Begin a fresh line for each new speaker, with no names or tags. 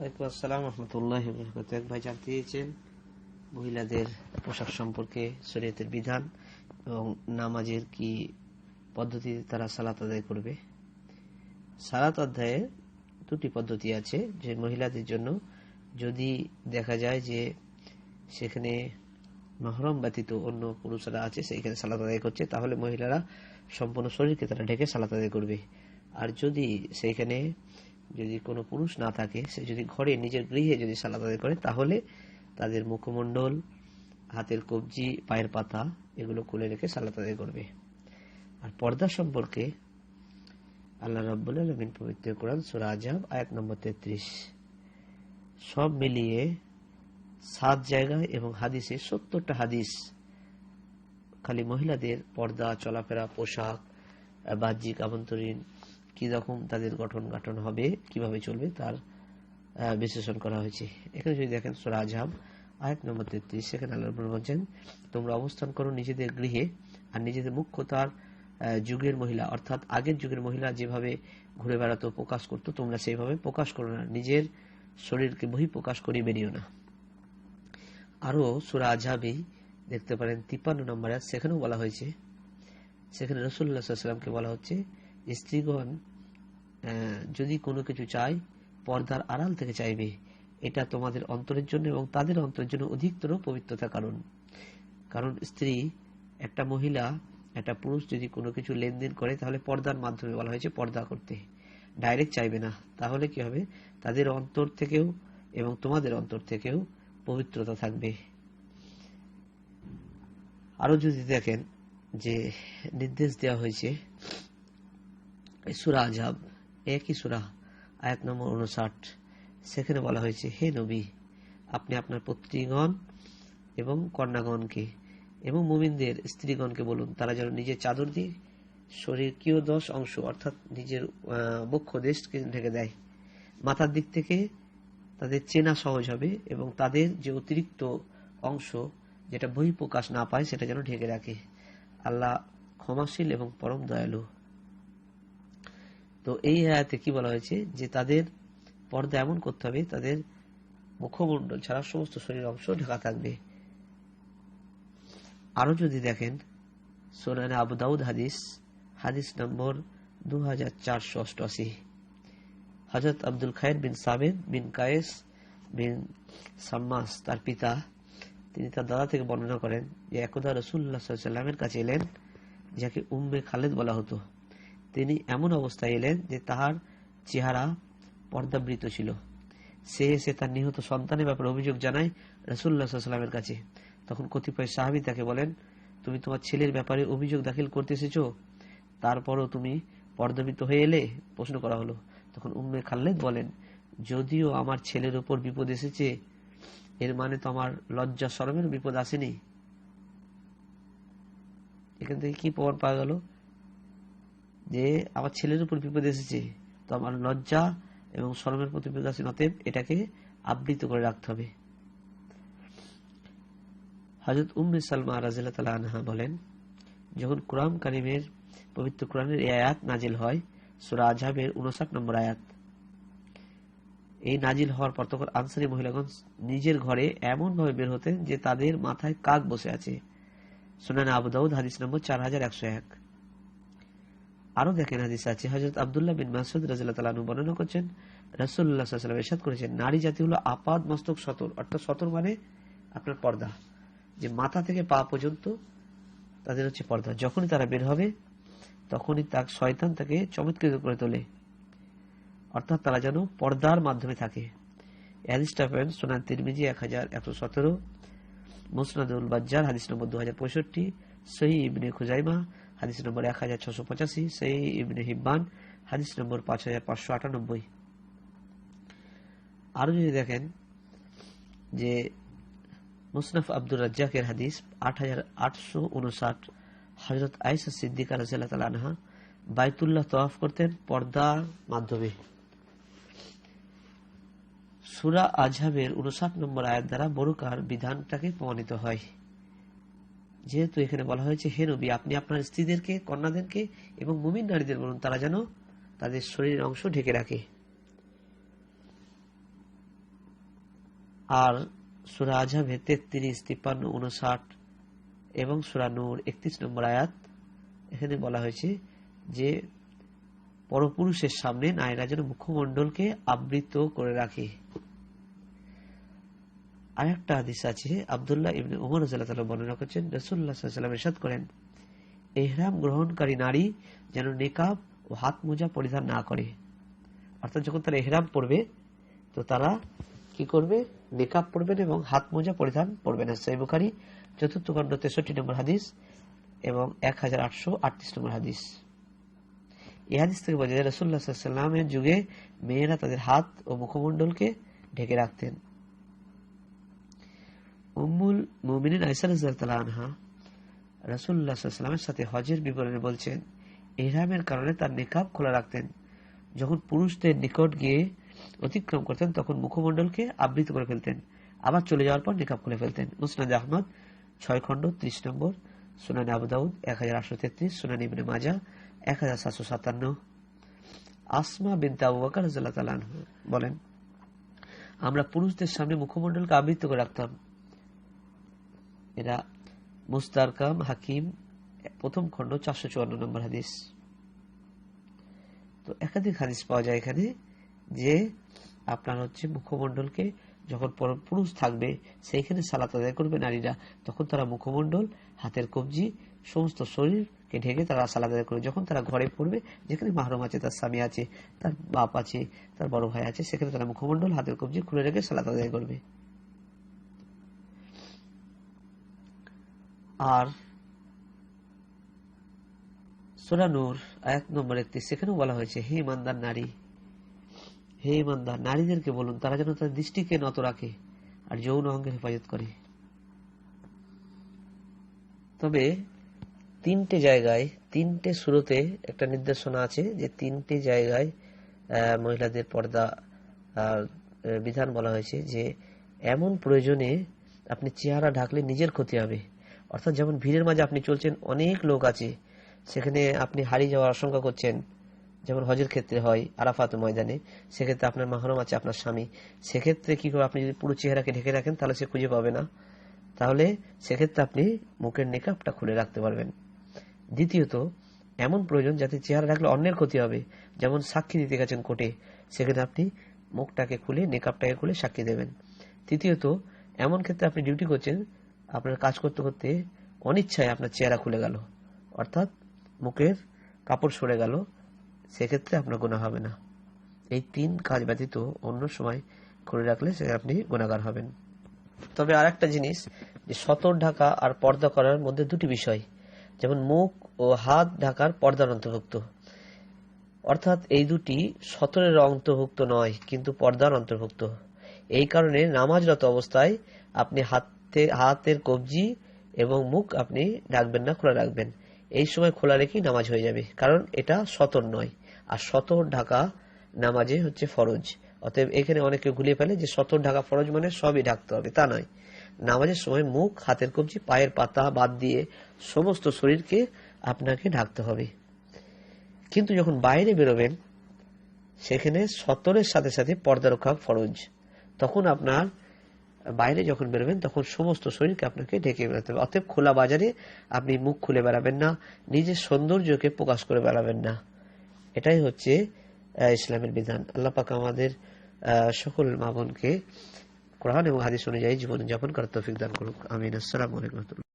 এক ভাই মহিলাদের পোশাক সম্পর্কে, শরীয়তের বিধান এবং নামাজের কি পদ্ধতিতে তারা সালাত আদায় করবে? সালাত অধ্যায়ে দুটি পদ্ধতি আছে যে মহিলাদের জন্য। যদি দেখা যায় যে সেখানে মহরম ব্যতীত অন্য পুরুষরা আছে, সেইখানে সালাত আদায় করছে, তাহলে মহিলারা সম্পূর্ণ শরীরকে তারা ঢেকে সালাত আদায় করবে। আর যদি সেইখানে যদি কোনো পুরুষ না থাকে, সে যদি ঘরে নিজের গৃহে যদি সালাত আদায় করে, তাহলে তাদের মুখমণ্ডল, হাতের কবজি, পায়ের পাতা, এগুলো খুলে রেখে সালাত আদায় করবে। আর পর্দা সম্পর্কে আল্লাহ রাব্বুল আলামিন পবিত্র কোরআন সূরা আজাব আয়াত নম্বর তেত্রিশ। সব মিলিয়ে সাত জায়গায় এবং হাদিসে সত্তরটা হাদিস, খালি মহিলাদের পর্দা, চলাফেরা, পোশাক, বাহ্যিক আভ্যন্তরীণ কি রকম তাদের গঠন গাঠন হবে, কীভাবে চলবে তার বিশ্লেষণ করা হয়েছে। এখানে যদি দেখেন সুরা আজহাব আয়াত নম্বর তেত্রিশ, সেখানে আল্লাহ বলছেন, তোমরা অবস্থান করো নিজেদের গৃহে আর নিজেদের মুখ্য তার যুগের মহিলা, অর্থাৎ আগের যুগের মহিলা যেভাবে ঘুরে বেড়াতো, প্রকাশ করতো, তোমরা সেইভাবে প্রকাশ করো না। নিজের শরীরকে বহি প্রকাশ করিয়ে বেরিও না। আরও সুরা আজহাবি দেখতে পারেন, তিপ্পান্ন নম্বরে সেখানেও বলা হয়েছে, সেখানে রসুল্লাহ বলা হচ্ছে স্ত্রীগণ যদি কোনো কিছু চায়, পর্দার আড়াল থেকে চাইবে। এটা তোমাদের অন্তরের জন্য এবং তাদের অন্তরের জন্য অধিকতর পবিত্রতার কারণ। কারণ স্ত্রী, একটা মহিলা, একটা পুরুষ যদি কোনো কিছু লেনদেন করে, তাহলে পর্দার মাধ্যমে বলা হয়েছে পর্দা করতে। ডাইরেক্ট চাইবে না। তাহলে কি হবে? তাদের অন্তর থেকেও এবং তোমাদের অন্তর থেকেও পবিত্রতা থাকবে। আরও যদি দেখেন যে নির্দেশ দেওয়া হয়েছে সুরা আজাব একই সুরা, আয়াত নম্বর উনষাট সেখানে বলা হয়েছে, হে নবী, আপনি আপনার পত্রীগণ এবং কন্যাগণকে এবং মুমিনদের স্ত্রীগণকে বলুন, তারা যেন নিজের চাদর দিয়ে শরীর কিয় দশ অংশ, অর্থাৎ নিজের বক্ষ দেশকে ঢেকে দেয়। মাথার দিক থেকে তাদের চেনা সহজ হবে এবং তাদের যে অতিরিক্ত অংশ যেটা বহি প্রকাশ না পায়, সেটা যেন ঢেকে রাখে। আল্লাহ ক্ষমাশীল এবং পরম দয়ালু। তো এই আয়াতে কি বলা হয়েছে? যে তাদের পর্দা এমন করতে হবে, তাদের মুখমণ্ডল ছাড়া সমস্ত শরীর অংশ ঢাকা থাকবে। আরও যদি দেখেন, সোনানে আবু দাউদ হাদিস হাদিস নম্বর দু হাজার চারশো অষ্টআশি। হজরত আব্দুল খায়ের বিন সাবেদ বিন কায়েস বিন সাম্মাস, তার পিতা, তিনি তার দাদা থেকে বর্ণনা করেন যে, একদা রসুল্লাহ সাল্লামের কাছে এলেন, যাকে উম্মে খালেদ বলা হতো। তিনি এমন অবস্থায় এলেন যে তাহার চেহারা পর্দাবৃত ছিল। সে এসে তার নিহত সন্তানের ব্যাপারে অভিযোগ জানায় রসুল্লাহ সাল্লামের কাছে। তখন কতিপয় সাহাবি তাকে বলেন, তুমি তোমার ছেলের ব্যাপারে অভিযোগ দাখিল করতে এসেছ? তারপরও তুমি পর্দাবৃত হয়ে এলে? প্রশ্ন করা হলো। তখন উম্মে খাল্লেদ বলেন, যদিও আমার ছেলের উপর বিপদ এসেছে, এর মানে তো আমার লজ্জা, শরমের বিপদ আসেনি। এখান থেকে কি প্রমাণ পাওয়া গেল? যে আমার ছেলের উপর বিপদ এসেছে, তো আমার লজ্জা এবং শরমের প্রতি বিপদ আসেন অতএব এটাকে আবৃত করে রাখতে হবে। হজরত উম্মে সালমা রাজিল্লা তালা আনহা বলেন, যখন কোরআন কারিমের পবিত্র কোরআনের এই আয়াত নাজিল হয়, সুরা আজহাবের উনষাট নম্বর আয়াত, এই নাজিল হওয়ার পর তখন আনসারি মহিলাগণ নিজের ঘরে এমন ভাবে বের হতেন যে তাদের মাথায় কাক বসে আছে। সুনান আবু দাউদ হাদিস নম্বর চার হাজার একশো এক। আরও দেখেন হাদিস আছে হজরত আবদুল্লাহ বিন মাসুদ রাজিল্লাহ তালানু বর্ণনা করছেন রসুল্লাহ সাল্লাম করেছেন, নারী জাতি হলো আপাদ মস্তক সতর, অর্থাৎ সতর মানে আপনার পর্দা, যে মাথা থেকে পা পর্যন্ত তাদের হচ্ছে পর্দা, যখনই তারা বের হবে, তখনই তার শয়তান তাকে চমৎকৃত করে তোলে, অর্থাৎ তারা যেন পর্দার মাধ্যমে থাকে। পেন সোনান তিরমিজি এক হাজার একশো সতেরো, মুসনাদুল বাজ্জার হাদিস নম্বর দু হাজার পঁয়ষট্টি সহি ইবনে খুজাইমা হাদিস নম্বর এক হাজার ছশো পঁচাশি, সেই ইবনে হিব্বান, হাদিস নম্বর পাঁচ হাজার পাঁচশো আটানব্বই। আরও যদি দেখেন যে মুসনাফ আব্দুর রাজ্জাকের হাদিস আট হাজার আটশো উনষাট হজরত আইসা সিদ্দিকা রাজিয়াল্লাহ তালা আনহা বাইতুল্লাহ তওয়াফ করতেন পর্দার মাধ্যমে। সুরা আজহাবের উনষাট নম্বর আয়ের দ্বারা বরুকার বিধানটাকে প্রমাণিত হয়। যেহেতু এখানে বলা হয়েছে, হে নবী, আপনি আপনার স্ত্রীদেরকে, কন্যাদেরকে এবং মুমিন নারীদের বলুন, তারা যেন তাদের শরীরের অংশ ঢেকে রাখে। আর সুরা আজহাবে তেত্রিশ, তিপ্পান্ন উনষাট এবং সুরা নূর একত্রিশ নম্বর আয়াত, এখানে বলা হয়েছে যে পরপুরুষের সামনে নারীরা যেন মুখমণ্ডলকে আবৃত করে রাখে। আরেকটা হাদিস আছে, আবদুল্লাহ ইবনে উমর রাদিয়াল্লাহু বর্ণনা করছেন, রাসূলুল্লাহ সাল্লাল্লাহু আলাইহি করেন ইহরাম গ্রহণকারী নারী যেন নেকাব ও হাত মোজা পরিধান না করে। অর্থাৎ যখন তারা ইহরাম পড়বে, তো তারা কি করবে? নেকাব পড়বেন এবং হাত মোজা পরিধান করবে না। সহি বুখারি, চতুর্থ খণ্ড, তেষট্টি নম্বর হাদিস এবং এক হাজার আটশো আটত্রিশ নম্বর হাদিস। এই হাদিস থেকে বোঝা যায় রসুল্লাহ সাল্লামের যুগে মেয়েরা তাদের হাত ও মুখমণ্ডলকে ঢেকে রাখতেন। উম্মুল মুমিনিন আইসা রাদিয়াল্লাহু আনহা সাথে হজের বিবরণে বলছেন ইহরামের কারণে তার নিকাব খোলা রাখতেন। যখন পুরুষদের নিকট গিয়ে অতিক্রম করতেন, তখন মুখমণ্ডলকে আবৃত করে ফেলতেন। আবার চলে যাওয়ার পর নিকাব খুলে ফেলতেন। মুসনাদ আহমদ, ছয় খণ্ড, ত্রিশ নম্বর, সুনান আবু দাউদ, এক হাজার আটশো তেত্রিশ, সুনান ইবনে মাজা এক হাজার সাতশো সাতান্ন। আসমা বিনতে আবু বকর বলেন, আমরা পুরুষদের সামনে মুখমণ্ডলকে আবৃত করে রাখতাম। এরা মুস্তারকাম, হাকিম, প্রথম খণ্ড, চারশো চুয়ান্ন নম্বর হাদিস। তো একাধিক হাদিস পাওয়া যায় এখানে যে আপনার হচ্ছে মুখমণ্ডলকে যখন পর- পুরুষ থাকবে, সেইখানে সালাত আদায় করবে নারীরা। তখন তারা মুখমণ্ডল, হাতের কবজি, সমস্ত শরীরকে ঢেকে তারা সালাত আদায় করবে। যখন তারা ঘরে পড়বে, যেখানে মাহরম আছে, তার স্বামী আছে, তার বাপ আছে, তার বড় ভাই আছে, সেখানে তারা মুখমণ্ডল, হাতের কবজি খুলে রেখে সালাত আদায় করবে। আর সোরা নূর, আয়াত নম্বর একত্রিশ, সেখানেও বলা হয়েছে, হে ইমানদার নারী, হে ইমানদার নারীদেরকে বলুন, তারা যেন তাদের দৃষ্টিকে নত রাখে আর যৌন অঙ্গের হেফাজত করে। তবে তিনটে জায়গায়, তিনটে শুরুতে একটা নির্দেশনা আছে যে তিনটে জায়গায় মহিলাদের পর্দা বিধান বলা হয়েছে যে এমন প্রয়োজনে আপনি চেহারা ঢাকলে নিজের ক্ষতি হবে। অর্থাৎ যেমন ভিড়ের মাঝে আপনি চলছেন, অনেক লোক আছে, সেখানে আপনি হারিয়ে যাওয়ার আশঙ্কা করছেন। যেমন হজের ক্ষেত্রে হয়, আরাফাত ময়দানে, সেক্ষেত্রে আপনার মাহরম আছে আপনার স্বামী। সেক্ষেত্রে কি করে আপনি যদি পুরো চেহারাকে ঢেকে রাখেন, তাহলে সে খুঁজে পাবে না। তাহলে সেক্ষেত্রে আপনি মুখের নেকাপটা খুলে রাখতে পারবেন। দ্বিতীয়ত, এমন প্রয়োজন যাতে চেহারা রাখলে অন্যের ক্ষতি হবে। যেমন সাক্ষী দিতে গেছেন কোর্টে, সেখানে আপনি মুখটাকে খুলে নেকাপটাকে খুলে সাক্ষী দেবেন। তৃতীয়ত, এমন ক্ষেত্রে আপনি ডিউটি করছেন আপনার কাজ করতে করতে অনিচ্ছায় আপনার চেহারা খুলে গেল। অর্থাৎ মুখের কাপড় সরে গেল, সেক্ষেত্রে আপনার গুণা হবে না। এই তিন কাজ ব্যতীত অন্য সময় খুলে রাখলে সে আপনি গুণাগার হবেন। তবে আর একটা জিনিস, যে সতর ঢাকা আর পর্দা করার মধ্যে দুটি বিষয়। যেমন মুখ ও হাত ঢাকার পর্দার অন্তর্ভুক্ত। অর্থাৎ এই দুটি সতরের অন্তর্ভুক্ত নয়, কিন্তু পর্দার অন্তর্ভুক্ত। এই কারণে নামাজরত অবস্থায় আপনি হাতে হাতের কবজি এবং মুখ আপনি ঢাকবেন না, খোলা রাখবেন। এই সময় খোলা রেখেই নামাজ হয়ে যাবে, কারণ এটা সতর নয়। আর সতর ঢাকা নামাজে হচ্ছে ফরজ। অতএব এখানে অনেকে গুলিয়ে ফেলে যে সতর ঢাকা ফরজ মানে সবই ঢাকতে হবে, তা নয়। নামাজের সময় মুখ, হাতের কবজি, পায়ের পাতা বাদ দিয়ে সমস্ত শরীরকে আপনাকে ঢাকতে হবে। কিন্তু যখন বাইরে বেরোবেন, সেখানে সতরের সাথে সাথে পর্দা রক্ষা ফরজ। তখন আপনার বাইরে যখন বেরোবেন, তখন সমস্ত শরীরকে আপনাকে ঢেকে বেরোতে হবে। অতএব খোলা বাজারে আপনি মুখ খুলে বেড়াবেন না, নিজের সৌন্দর্যকে প্রকাশ করে বেড়াবেন না। এটাই হচ্ছে ইসলামের বিধান। আল্লাহ পাক আমাদের সকল মা বোনকে কোরআন এবং হাদিস অনুযায়ী জীবনযাপন করার তৌফিক দান করুক। আমিন। আসসালামু আলাইকুম।